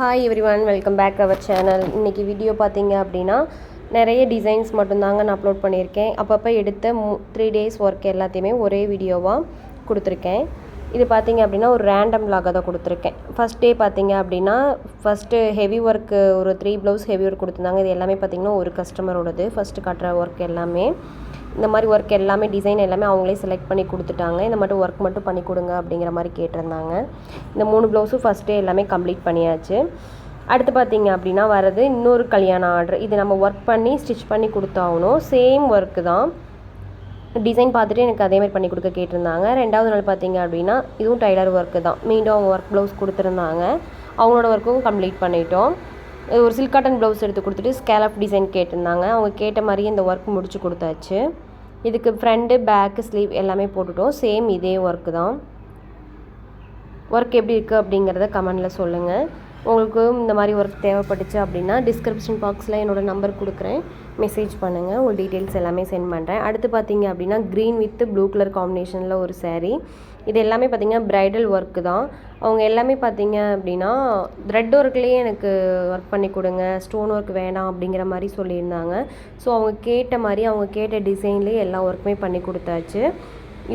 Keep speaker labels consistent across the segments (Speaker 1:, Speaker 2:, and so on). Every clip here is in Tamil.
Speaker 1: Hi everyone welcome back our channel இன்றைக்கி வீடியோ பார்த்தீங்க அப்படின்னா நிறைய டிசைன்ஸ் மட்டும்தாங்க நான் அப்லோட் பண்ணியிருக்கேன். அப்பப்போ எடுத்த த்ரீ டேஸ் ஒர்க் எல்லாத்தையுமே ஒரே வீடியோவாக கொடுத்துருக்கேன். இது பார்த்தீங்க அப்படின்னா ஒரு ரேண்டம் லாக தான் கொடுத்துருக்கேன். ஃபஸ்ட் டே பார்த்தீங்க அப்படின்னா ஃபஸ்ட்டு ஹெவி ஒர்க்கு ஒரு த்ரீ ப்ளவுஸ் ஹெவி ஒர்க் கொடுத்துருந்தாங்க. இது எல்லாமே பார்த்திங்கன்னா ஒரு கஸ்டமரோடது ஃபஸ்ட்டு காட்டுற ஒர்க் எல்லாமே. இந்த மாதிரி ஒர்க் எல்லாமே டிசைன் எல்லாமே அவங்களே செலக்ட் பண்ணி கொடுத்துட்டாங்க. இந்த மட்டும் ஒர்க் மட்டும் பண்ணி கொடுங்க அப்படிங்கிற மாதிரி கேட்டிருந்தாங்க. இந்த மூணு ப்ளவுஸும் ஃபஸ்ட்டே எல்லாமே கம்ப்ளீட் பண்ணியாச்சு. அடுத்து பார்த்தீங்க அப்படின்னா வர்றது இன்னொரு கல்யாண ஆர்டர் இது நம்ம ஒர்க் பண்ணி ஸ்டிச் பண்ணி கொடுத்தாகணும். சேம் ஒர்க்கு தான். டிசைன் பார்த்துட்டு எனக்கு அதே மாதிரி பண்ணி கொடுக்க கேட்டிருந்தாங்க. ரெண்டாவது நாள் பார்த்தீங்க அப்படின்னா இதுவும் டைலர் ஒர்க்கு தான். மீண்டும் அவங்க ஒர்க் ப்ளவுஸ் கொடுத்துருந்தாங்க. அவங்களோட ஒர்க்கும் கம்ப்ளீட் பண்ணிட்டோம். இது ஒரு சில்க் காட்டன் ப்ளவுஸ் எடுத்து கொடுத்துட்டு ஸ்கேலப் டிசைன் கேட்டிருந்தாங்க. அவங்க கேட்ட மாதிரியே இந்த ஒர்க் முடிச்சு கொடுத்தாச்சு. இதுக்கு ஃப்ரண்ட்டு பேக்கு ஸ்லீவ் எல்லாமே போட்டுட்டோம். சேம் இதே ஒர்க்கு தான். ஒர்க் எப்படி இருக்குது அப்படிங்கிறத கமெண்டில் சொல்லுங்கள் உங்களுக்கும் இந்த மாதிரி ஒர்க் தேவைப்பட்டுச்சு அப்படின்னா டிஸ்கிரிப்ஷன் பாக்ஸில் என்னோடய நம்பர் கொடுக்குறேன். மெசேஜ் பண்ணுங்கள் உங்கள் டீட்டெயில்ஸ் எல்லாமே சென்ட் பண்ணுறேன் அடுத்து பார்த்தீங்க அப்படின்னா க்ரீன் வித் ப்ளூ கலர் காம்பினேஷனில் ஒரு சேரீ இது எல்லாமே பார்த்தீங்கன்னா ப்ரைடல் ஒர்க்கு தான். அவங்க எல்லாமே பார்த்தீங்க அப்படின்னா த்ரெட் ஒர்க்லேயே எனக்கு ஒர்க் பண்ணி கொடுங்க. ஸ்டோன் ஒர்க் வேணாம் அப்படிங்கிற மாதிரி சொல்லியிருந்தாங்க. ஸோ அவங்க கேட்ட மாதிரி அவங்க கேட்ட டிசைன்லேயே எல்லா ஒர்க்குமே பண்ணி கொடுத்தாச்சு.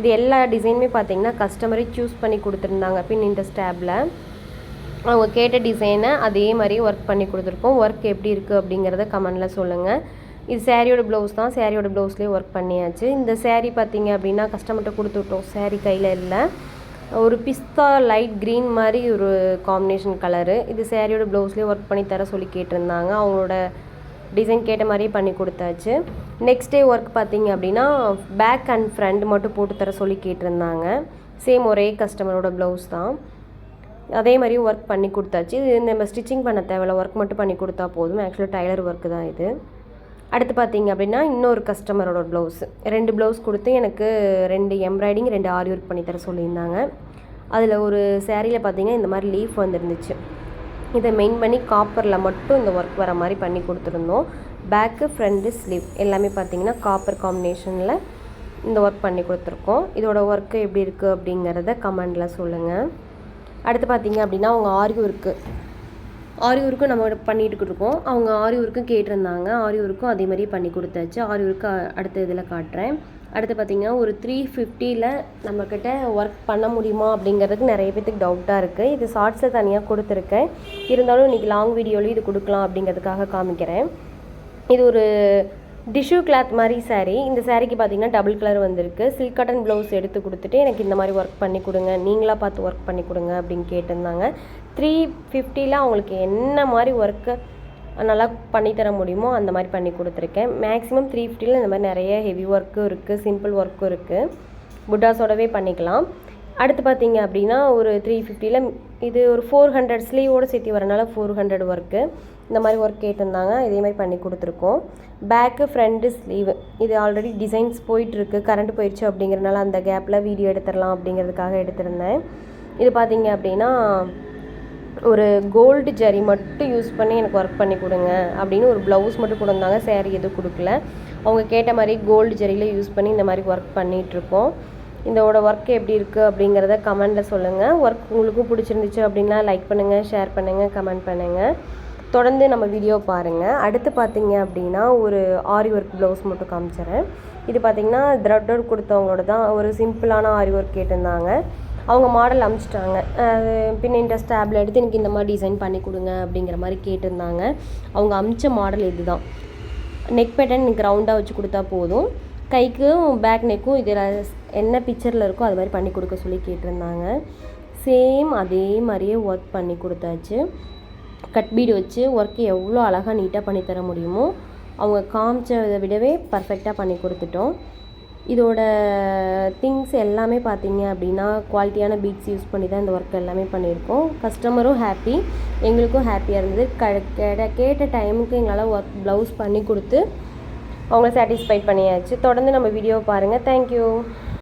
Speaker 1: இது எல்லா டிசைனுமே பார்த்தீங்கன்னா கஸ்டமரே சூஸ் பண்ணி கொடுத்துருந்தாங்க. பின் இந்த ஸ்டாப்பில் அவங்க கேட்ட டிசைனை அதே மாதிரி ஒர்க் பண்ணி கொடுத்துருக்கோம். ஒர்க் எப்படி இருக்குது அப்படிங்கிறத கமெண்டில் சொல்லுங்கள் இது சேரீயோட ப்ளவுஸ் தான். சேரீயோட ப்ளவுஸ்லேயே ஒர்க் பண்ணியாச்சு. இந்த சேரீ பார்த்தீங்க அப்படின்னா கஸ்டமர்கிட்ட கொடுத்து விட்டோம் சேரீ கையில் இல்லை. ஒரு பிஸ்தா லைட் க்ரீன் மாதிரி ஒரு காம்பினேஷன் கலரு இது சேரீயோட ப்ளவுஸ்லேயே ஒர்க் பண்ணி தர சொல்லி கேட்டிருந்தாங்க. அவங்களோட டிசைன் கேட்ட மாதிரியே பண்ணி கொடுத்தாச்சு. நெக்ஸ்ட் டே ஒர்க் பார்த்தீங்க அப்படின்னா பேக் அண்ட் ஃப்ரண்ட் மட்டும் போட்டு தர சொல்லி கேட்டிருந்தாங்க. சேம் ஒரே கஸ்டமரோட ப்ளவுஸ் தான். அதே மாதிரி ஒர்க் பண்ணி கொடுத்தாச்சு. இது நம்ம ஸ்டிச்சிங் பண்ண தேவையில்ல. ஒர்க் மட்டும் பண்ணி கொடுத்தா போதும். ஆக்சுவலாக டைலர் ஒர்க்கு தான் இது. அடுத்து பார்த்தீங்க அப்படின்னா இன்னொரு கஸ்டமரோட ப்ளவுஸ் ரெண்டு ப்ளவுஸ் கொடுத்து எனக்கு ரெண்டு எம்ப்ராய்டிங் ரெண்டு ஆரி ஒர்க் பண்ணித்தர தர சொல்லியிருந்தாங்க. அதில் ஒரு சேரீயில் பார்த்தீங்கன்னா இந்த மாதிரி லீஃப் வந்துருந்துச்சு. இதை மெயின் பண்ணி காப்பரில் மட்டும் இந்த ஒர்க் வர மாதிரி பண்ணி கொடுத்துருந்தோம். பேக்கு ஃப்ரண்ட்டு ஸ்லீவ் எல்லாமே பார்த்தீங்கன்னா காப்பர் காம்பினேஷனில் இந்த ஒர்க் பண்ணி கொடுத்துருக்கோம். இதோட ஒர்க்கு எப்படி இருக்குது அப்படிங்கிறத கமெண்டில் சொல்லுங்கள் அடுத்து பார்த்தீங்க அப்படின்னா அவங்க ஆரி ஒர்க்கு ஆரி ஒர்க்கும் நம்ம பண்ணிட்டு இருக்கோம் அவங்க ஆரி ஒர்க்கும் கேட்டிருந்தாங்க. ஆரி ஒர்க்கும் அதே மாதிரியே பண்ணி கொடுத்தாச்சு. ஆரி ஒர்க்கு அடுத்த இதில் காட்டுறேன். அடுத்து பார்த்திங்கன்னா ஒரு த்ரீ ஃபிஃப்டியில் நம்மக்கிட்ட ஒர்க் பண்ண முடியுமா அப்படிங்கிறதுக்கு நிறைய பேத்துக்கு டவுட்டாக இருக்குது இது ஷார்ட்ஸை தனியாக கொடுத்துருக்கேன். இருந்தாலும் இன்றைக்கி லாங் வீடியோலையும் இது கொடுக்கலாம் அப்படிங்கிறதுக்காக காமிக்கிறேன். இது ஒரு டிஷ்யூ கிளாத் மாதிரி சாரீ இந்த சாரீக்கு பார்த்தீங்கன்னா டபுள் கலர் வந்திருக்கு. சில்க் காட்டன் ப்ளவுஸ் எடுத்து கொடுத்துட்டு எனக்கு இந்த மாதிரி ஒர்க் பண்ணி கொடுங்க. நீங்களாக பார்த்து ஒர்க் பண்ணி கொடுங்க அப்படின்னு கேட்டிருந்தாங்க. த்ரீ ஃபிஃப்டியில் அவங்களுக்கு என்ன மாதிரி ஒர்க்கு நல்லா பண்ணித்தர முடியுமோ அந்த மாதிரி பண்ணி கொடுத்துருக்கேன். மேக்ஸிமம் த்ரீ ஃபிஃப்டியில் இந்த மாதிரி நிறைய ஹெவி ஒர்க்கும் இருக்குது சிம்பிள் ஒர்க்கும் இருக்குது புட்டாஸோடவே பண்ணிக்கலாம். அடுத்து பார்த்தீங்க அப்படின்னா ஒரு த்ரீ ஃபிஃப்டியில் இது ஒரு ஃபோர் ஹண்ட்ரட் ஸ்லீவோடு சேர்த்து வரனால ஃபோர் ஹண்ட்ரட் ஒர்க்கு இந்த மாதிரி ஒர்க் கேட்டிருந்தாங்க. இதே மாதிரி பண்ணி கொடுத்துருக்கோம். பேக்கு ஃப்ரண்ட்டு ஸ்லீவு இது ஆல்ரெடி டிசைன்ஸ் போயிட்டுருக்கு. கரண்ட் போயிடுச்சு அப்படிங்கிறனால அந்த கேப்பில் வீடியோ எடுத்துடலாம் அப்படிங்கிறதுக்காக எடுத்திருந்தேன். இது பார்த்தீங்க அப்படின்னா ஒரு கோல்டு ஜரி மட்டும் யூஸ் பண்ணி எனக்கு ஒர்க் பண்ணி கொடுங்க அப்படின்னு ஒரு ப்ளவுஸ் மட்டும் கொடுந்தாங்க. சேரீ எதுவும் கொடுக்கல. அவங்க கேட்ட மாதிரி கோல்டு ஜரியில் யூஸ் பண்ணி இந்த மாதிரி ஒர்க் பண்ணிகிட்ருக்கோம் இதோட ஒர்க் எப்படி இருக்குது அப்படிங்கிறத கமெண்டில் சொல்லுங்கள் ஒர்க் உங்களுக்கும் பிடிச்சிருந்துச்சு அப்படின்னா லைக் பண்ணுங்கள் ஷேர் பண்ணுங்கள் கமெண்ட் பண்ணுங்கள் தொடர்ந்து நம்ம வீடியோ பாருங்கள் அடுத்து பார்த்தீங்க அப்படின்னா ஒரு ஆரி ஒர்க் ப்ளவுஸ் மட்டும் காமிச்சிடுறேன் இது பார்த்தீங்கன்னா த்ரெட் ஒர்க் கொடுத்தவங்களோட தான் ஒரு சிம்பிளான ஆரி ஒர்க் கேட்டிருந்தாங்க. அவங்க மாடல் அமிச்சிட்டாங்க. அது பின்ன இன்ட்ரெஸ்ட் டேப்ல எடுத்து எனக்கு இந்த மாதிரி டிசைன் பண்ணி கொடுங்க அப்படிங்கிற மாதிரி கேட்டிருந்தாங்க. அவங்க அமிச்ச மாடல் இதுதான். நெக் பேட்டர்ன் எனக்கு ரவுண்டாக வச்சு கொடுத்தா போதும். கைக்கும் பேக் நெக்கும் இதில் என்ன பிக்சரில் இருக்கோ அது மாதிரி பண்ணி கொடுக்க சொல்லி கேட்டிருந்தாங்க. சேம் அதே மாதிரியே ஒர்க் பண்ணி கொடுத்தாச்சு. கட் பீடு வச்சு ஒர்க்கு எவ்வளோ அழகாக நீட்டாக பண்ணித்தர முடியுமோ அவங்க காமிச்சதை விடவே பர்ஃபெக்டாக பண்ணி கொடுத்துட்டோம். இதோட திங்ஸ் எல்லாமே பார்த்தீங்க அப்படின்னா குவாலிட்டியான பீட்ஸ் யூஸ் பண்ணி தான் இந்த ஒர்க் எல்லாமே பண்ணியிருக்கோம். கஸ்டமரும் ஹாப்பி எங்களுக்கும் ஹாப்பியாக இருந்தது. க கேட்ட கேட்ட டைமுக்கு எங்களால் ஒர்க் ப்ளவுஸ் பண்ணி கொடுத்து அவங்கள சாட்டிஸ்ஃபைட் பண்ணியாச்சு. தொடர்ந்து நம்ம வீடியோ பாருங்கள் தேங்க்யூ